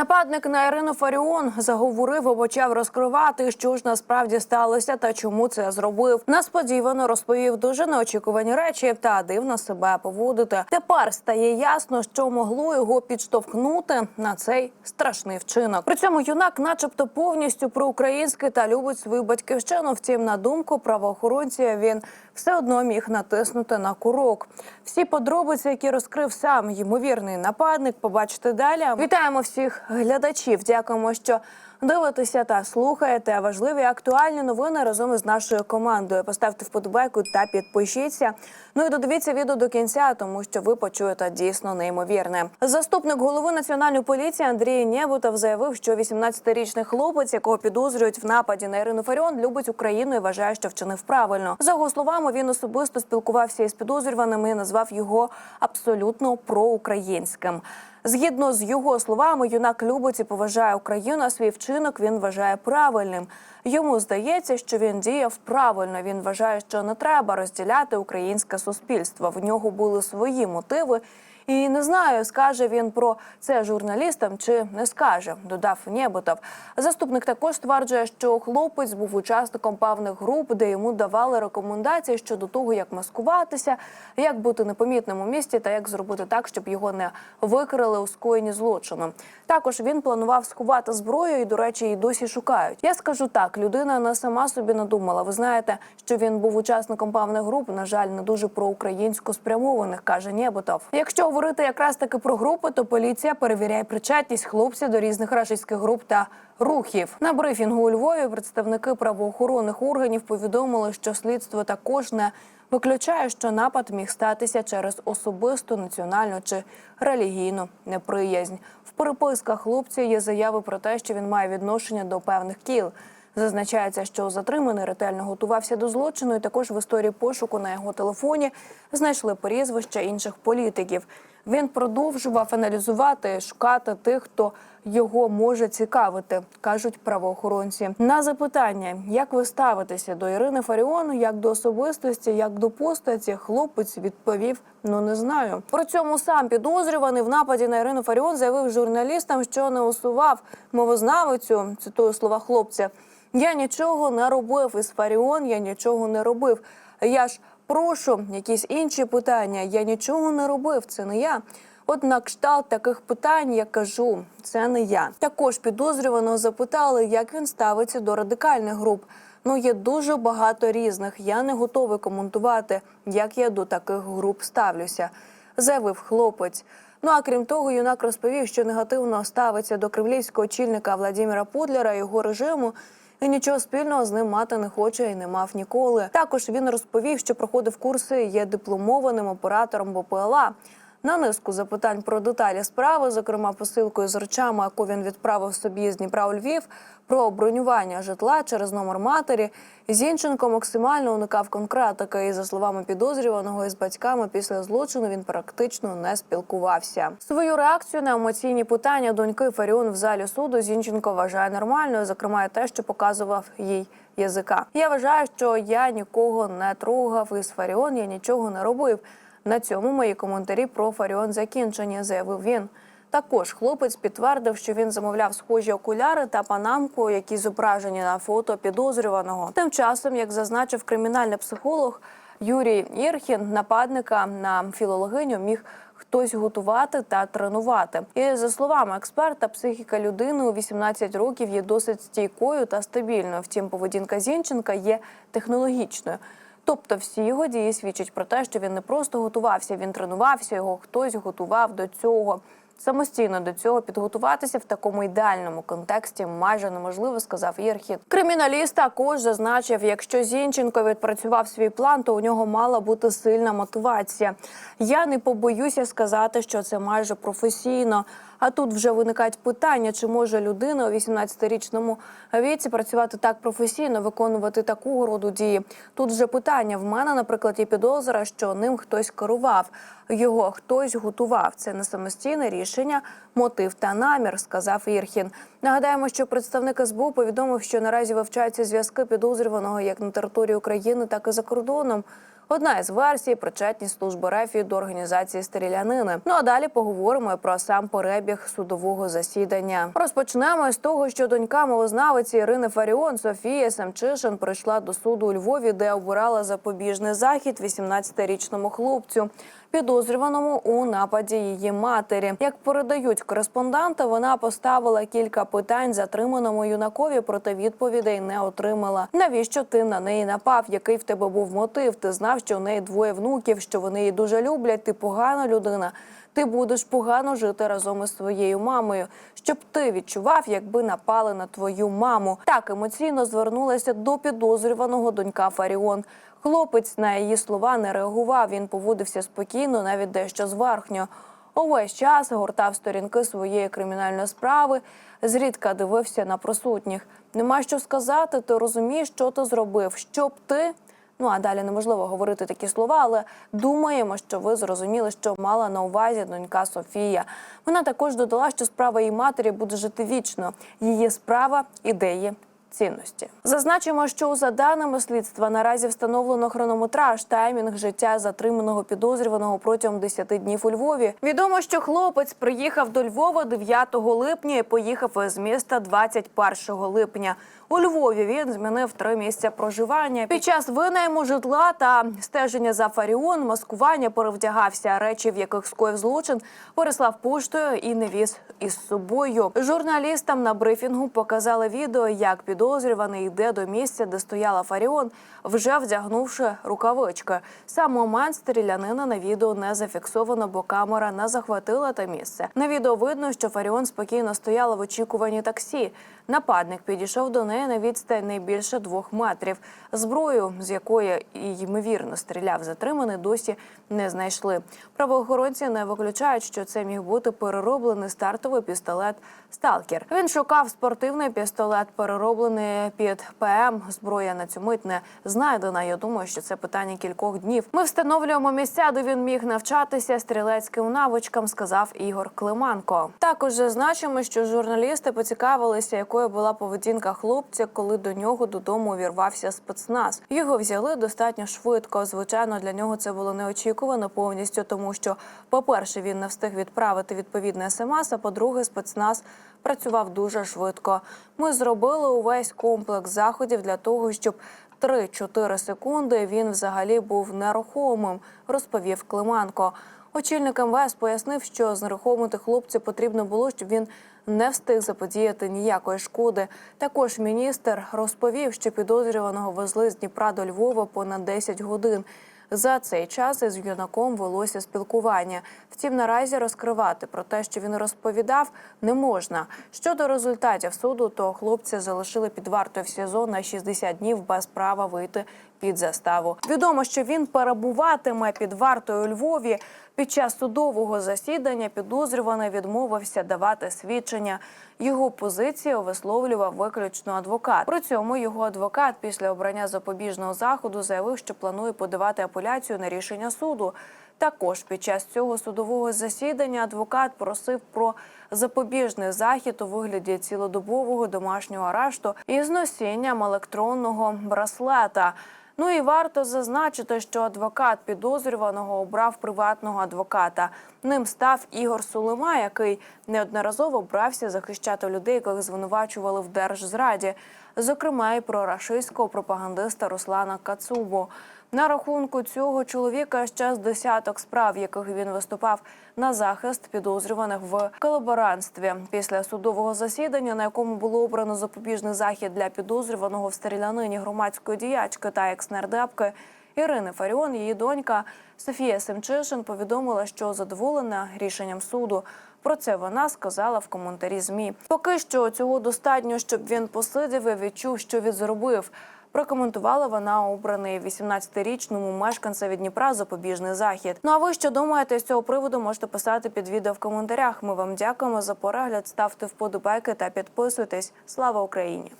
Нападник на Ірину Фаріон заговорив і почав розкривати, що ж насправді сталося та чому це зробив. Несподівано розповів дуже неочікувані речі та дивно себе поводити. Тепер стає ясно, що могло його підштовхнути на цей страшний вчинок. При цьому юнак, начебто, повністю проукраїнський та любить свою батьківщину. Втім, на думку правоохоронців, він все одно міг натиснути на курок. Всі подробиці, які розкрив сам ймовірний нападник, побачите далі. Вітаємо всіх глядачів. Дякуємо, що дивитеся та слухаєте важливі актуальні новини разом із нашою командою. Поставте вподобайку та підпишіться. Ну і додивіться відео до кінця, тому що ви почуєте дійсно неймовірне. Заступник голови національної поліції Андрій Нєбутов заявив, що 18-річний хлопець, якого підозрюють в нападі на Ірину Фаріон, любить Україну і вважає, що вчинив правильно. За його словами, він особисто спілкувався із підозрюваними і назвав його абсолютно проукраїнським. Згідно з його словами, юнак любить і поважає Україну. а Свій вчинок він вважає правильним. Йому здається, що він діяв правильно. Він вважає, що не треба розділяти українське суспільство. В нього були свої мотиви. І не знаю, скаже він про це журналістам чи не скаже, додав Нєбутов. Заступник також стверджує, що хлопець був учасником певних груп, де йому давали рекомендації щодо того, як маскуватися, як бути непомітним у місті та як зробити так, щоб його не викрили у скоєнні злочину. Також він планував сховати зброю і, до речі, її досі шукають. Я скажу так: людина не сама собі надумала. Ви знаєте, що він був учасником певних груп. На жаль, не дуже проукраїнсько спрямованих, каже Нєбутов. Якщо говорити якраз таки про групи, то поліція перевіряє причетність хлопців до різних рашистських груп та рухів. На брифінгу у Львові представники правоохоронних органів повідомили, що слідство також не виключає, що напад міг статися через особисту національну чи релігійну неприязнь. В переписках хлопця є заяви про те, що він має відношення до певних кіл. Зазначається, що затриманий ретельно готувався до злочину. і Також в історії пошуку на його телефоні знайшли прізвища інших політиків. Він продовжував аналізувати, шукати тих, хто його може цікавити, кажуть правоохоронці. На запитання, як ви ставитеся до Ірини Фаріон, як до особистості, як до постаті, хлопець відповів: ну не знаю. При цьому сам підозрюваний в нападі на Ірину Фаріон заявив журналістам, що не усував мовознавицю. Цитую слова хлопця. Я нічого не робив із Фаріон, я нічого не робив. Я ж прошу якісь інші питання. Я нічого не робив. Це не я. От на кшталт таких питань я кажу, це не я. Також підозрюваного запитали, як він ставиться до радикальних груп. Ну є дуже багато різних. Я не готовий коментувати, як я до таких груп ставлюся, заявив хлопець. Ну а крім того, юнак розповів, що негативно ставиться до кремлівського очільника Владимира Путлера і його режиму. І нічого спільного з ним мати не хоче і не мав ніколи. Також він розповів, що проходив курси, є дипломованим оператором БПЛА. На низку запитань про деталі справи, зокрема посилкою з речами, яку він відправив собі з Дніпра у Львів, про бронювання житла через номер матері. Зінченко максимально уникав конкретики. І за словами підозрюваного із батьками після злочину він практично не спілкувався. Свою реакцію на емоційні питання доньки Фаріон в залі суду Зінченко вважає нормальною, зокрема, і те, що показував їй язика. Я вважаю, що я нікого не трогав із Фаріон, я нічого не робив. На цьому мої коментарі про Фаріон закінчені, заявив він. Також хлопець підтвердив, що він замовляв схожі окуляри та панамку, які зображені на фото підозрюваного. Тим часом, як зазначив кримінальний психолог Юрій Ірхін, нападника на філологиню міг хтось готувати та тренувати. І за словами експерта, психіка людини у 18 років є досить стійкою та стабільною. Втім, поведінка Зінченка є технологічною. Тобто всі його дії свідчать про те, що він не просто готувався, він тренувався, його хтось готував до цього. Самостійно до цього підготуватися в такому ідеальному контексті майже неможливо, сказав Єрхід. Криміналіст також зазначив, якщо Зінченко відпрацював свій план, то у нього мала бути сильна мотивація. Я не побоюся сказати, що це майже професійно. А тут вже виникають питання, чи може людина у 18-річному віці працювати так професійно, виконувати такого роду дії. Тут вже питання. В мене, наприклад, є підозра, що ним хтось керував, його хтось готував. Це не самостійне рішення, мотив та намір, сказав Ірхін. Нагадаємо, що представник СБУ повідомив, що наразі вивчаються зв'язки підозрюваного як на території України, так і за кордоном. Одна із версій причетність служби РЕФІ до організації стрілянини. Ну а далі поговоримо про сам перебіг судового засідання. Розпочнемо з того, що донька мовознавиці Ірини Фаріон Софія Самчишин прийшла до суду у Львові, де обирала запобіжний захід 18-річному хлопцю. Підозрюваному у нападі її матері, як передають кореспонденти, вона поставила кілька питань затриманому юнакові, проте відповідей не отримала. Навіщо ти на неї напав? Який в тебе був мотив? Ти знав, що у неї двоє внуків, що вони її дуже люблять. Ти погана людина. Ти будеш погано жити разом із своєю мамою. Щоб ти відчував, якби напали на твою маму. Так емоційно звернулася до підозрюваного донька Фаріон. Хлопець на її слова не реагував. Він поводився спокійно, навіть дещо зверхньо. Увесь час гортав сторінки своєї кримінальної справи, зрідка дивився на присутніх. Нема що сказати, ти розумієш, що ти зробив, щоб ти. Ну а далі неможливо говорити такі слова, але думаємо, що ви зрозуміли, що мала на увазі донька Софія. Вона також додала, що справа її матері буде жити вічно. Її справа ідеї. Цінності зазначимо, що за даними слідства наразі встановлено хронометраж таймінг життя затриманого підозрюваного протягом 10 днів у Львові. Відомо, що хлопець приїхав до Львова 9 липня і поїхав із міста 21 липня. У Львові він змінив три місця проживання. Під час винайму житла та стеження за Фаріон, маскування перевдягався речі, в яких скоїв злочин, переслав поштою і не віз із собою. Журналістам на брифінгу показали відео, як підозрюваний йде до місця, де стояла Фаріон, вже вдягнувши рукавички. Сам момент стрілянина на відео не зафіксовано, бо камера не захватила те місце. На відео видно, що Фаріон спокійно стояла в очікуванні таксі. Нападник підійшов до неї на відстань не більше двох метрів. Зброю, з якої ймовірно стріляв затриманий, досі не знайшли. Правоохоронці не виключають, що це міг бути перероблений стартовий пістолет Сталкер. Він шукав спортивний пістолет, перероблений під ПМ. Зброя на цю мить не знайдена. Я думаю, що це питання кількох днів. Ми встановлюємо місця, де він міг навчатися стрілецьким навичкам, сказав Ігор Климанко. Також зазначимо, що журналісти поцікавилися, якою була поведінка хлопця, коли до нього додому увірвався спецназ. Його взяли достатньо швидко. Звичайно, для нього це було неочікувано повністю, тому що, по-перше, він не встиг відправити відповідне смс, а по-друге, спецназ працював дуже швидко. Ми зробили увесь комплекс заходів для того, щоб 3-4 секунди він взагалі був нерухомим, розповів Климанко. Очільник МВС пояснив, що знерухомити хлопця потрібно було, щоб він не встиг заподіяти ніякої шкоди. Також міністр розповів, що підозрюваного везли з Дніпра до Львова понад 10 годин. За цей час із юнаком велося спілкування. Втім, наразі розкривати про те, що він розповідав, не можна. Щодо результатів суду, то хлопця залишили під вартою в СІЗО на 60 днів без права вийти під заставу. Відомо, що він перебуватиме під вартою у Львові. Під час судового засідання підозрюваний відмовився давати свідчення. Його позицію висловлював виключно адвокат. При цьому його адвокат після обрання запобіжного заходу заявив, що планує подавати апеляцію на рішення суду. Також під час цього судового засідання адвокат просив про запобіжний захід у вигляді цілодобового домашнього арешту із носінням електронного браслета. Ну і варто зазначити, що адвокат підозрюваного обрав приватного адвоката. Ним став Ігор Сулима, який неодноразово брався захищати людей, яких звинувачували в держзраді, зокрема і про рашистського пропагандиста Руслана Кацубу. На рахунку цього чоловіка ще з десяток справ, яких він виступав на захист підозрюваних в колаборантстві. Після судового засідання, на якому було обрано запобіжний захід для підозрюваного в стрілянині громадської діячки та екснардепки Ірини Фаріон, її донька Софія Семчишин повідомила, що задоволена рішенням суду. Про це вона сказала в коментарі змі. Поки що цього достатньо, щоб він посидів і відчув, що він зробив. Прокоментувала вона обраний 18-річному мешканцеві Дніпра запобіжний захід. Ну а ви що думаєте з цього приводу? Можете писати під відео в коментарях. Ми вам дякуємо за перегляд. Ставте вподобайки та підписуйтесь. Слава Україні!